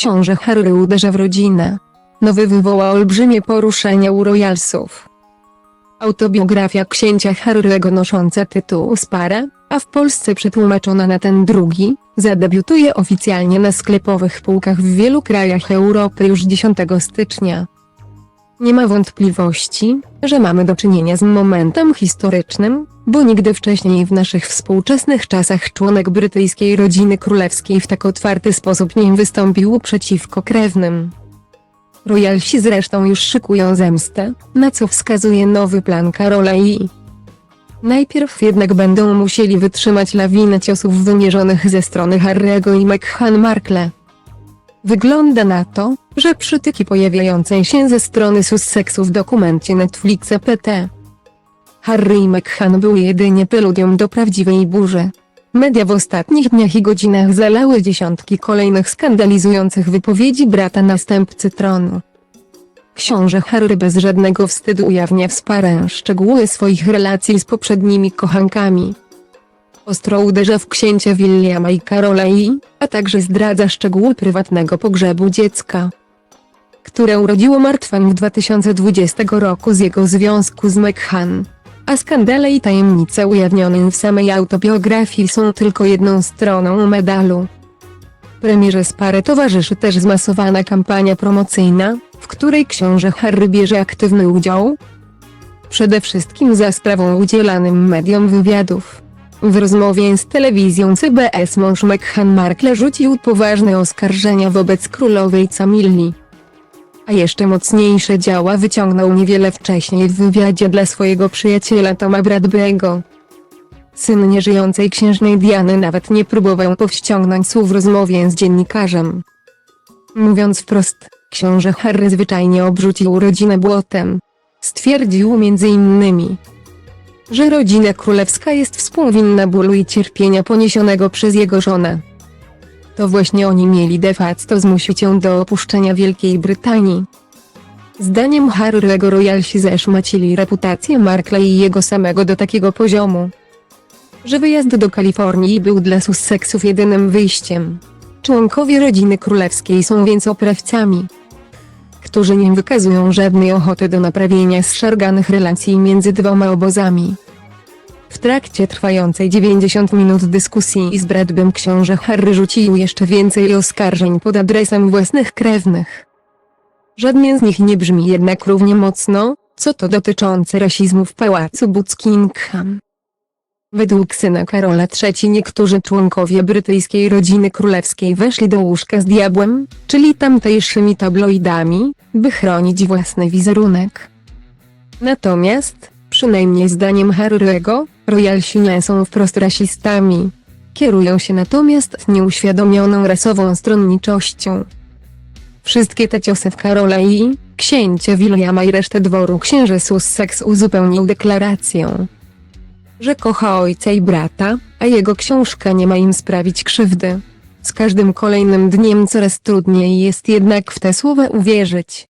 Książę Harry uderza w rodzinę. Nowy wywoła olbrzymie poruszenia u royalsów. Autobiografia księcia Harry'ego nosząca tytuł Spara, a w Polsce przetłumaczona na ten drugi, zadebiutuje oficjalnie na sklepowych półkach w wielu krajach Europy już 10 stycznia. Nie ma wątpliwości, że mamy do czynienia z momentem historycznym, bo nigdy wcześniej w naszych współczesnych czasach członek brytyjskiej rodziny królewskiej w tak otwarty sposób nie wystąpił przeciwko krewnym. Royalsi zresztą już szykują zemstę, na co wskazuje nowy plan Karola i Najpierw jednak będą musieli wytrzymać lawinę ciosów wymierzonych ze strony Harry'ego i Meghan Markle. Wygląda na to, że przytyki pojawiające się ze strony Sussexu w dokumencie Netflixa PT. Harry i Meghan były jedynie preludium do prawdziwej burzy. Media w ostatnich dniach i godzinach zalały dziesiątki kolejnych skandalizujących wypowiedzi brata następcy tronu. Książę Harry bez żadnego wstydu ujawnia w sparę szczegóły swoich relacji z poprzednimi kochankami. Ostro uderza w księcia Williama i Karola i, a także zdradza szczegóły prywatnego pogrzebu dziecka, które urodziło martwę w 2020 roku z jego związku z Meghan. A skandale i tajemnice ujawnione w samej autobiografii są tylko jedną stroną medalu. Premierze Spary towarzyszy też zmasowana kampania promocyjna, w której książę Harry bierze aktywny udział. Przede wszystkim za sprawą udzielanym mediom wywiadów. W rozmowie z telewizją CBS mąż Meghan Markle rzucił poważne oskarżenia wobec królowej Camilli. A jeszcze mocniejsze działa wyciągnął niewiele wcześniej w wywiadzie dla swojego przyjaciela Toma Bradby'ego. Syn nieżyjącej księżnej Diany nawet nie próbował powściągnąć słów w rozmowie z dziennikarzem. Mówiąc wprost, książę Harry zwyczajnie obrzucił rodzinę błotem. Stwierdził między innymi, że rodzina królewska jest współwinna bólu i cierpienia poniesionego przez jego żonę. To właśnie oni mieli de facto zmusić ją do opuszczenia Wielkiej Brytanii. Zdaniem Harry'ego royalsi zeszmacili reputację Markle i jego samego do takiego poziomu, że wyjazd do Kalifornii był dla Sussexów jedynym wyjściem. Członkowie rodziny królewskiej są więc oprawcami, którzy nie wykazują żadnej ochoty do naprawienia zszarganych relacji między dwoma obozami. W trakcie trwającej 90 minut dyskusji z Bradbym książę Harry rzucił jeszcze więcej oskarżeń pod adresem własnych krewnych. Żadne z nich nie brzmi jednak równie mocno, co to dotyczące rasizmu w pałacu Buckingham. Według syna Karola III niektórzy członkowie brytyjskiej rodziny królewskiej weszli do łóżka z diabłem, czyli tamtejszymi tabloidami, by chronić własny wizerunek. Natomiast, przynajmniej zdaniem Harry'ego, royalsi nie są wprost rasistami. Kierują się natomiast nieuświadomioną rasową stronniczością. Wszystkie te ciosy w Karola i księcia Williama i resztę dworu księży Sussex uzupełnił deklaracją, że kocha ojca i brata, a jego książka nie ma im sprawić krzywdy. Z każdym kolejnym dniem coraz trudniej jest jednak w te słowa uwierzyć.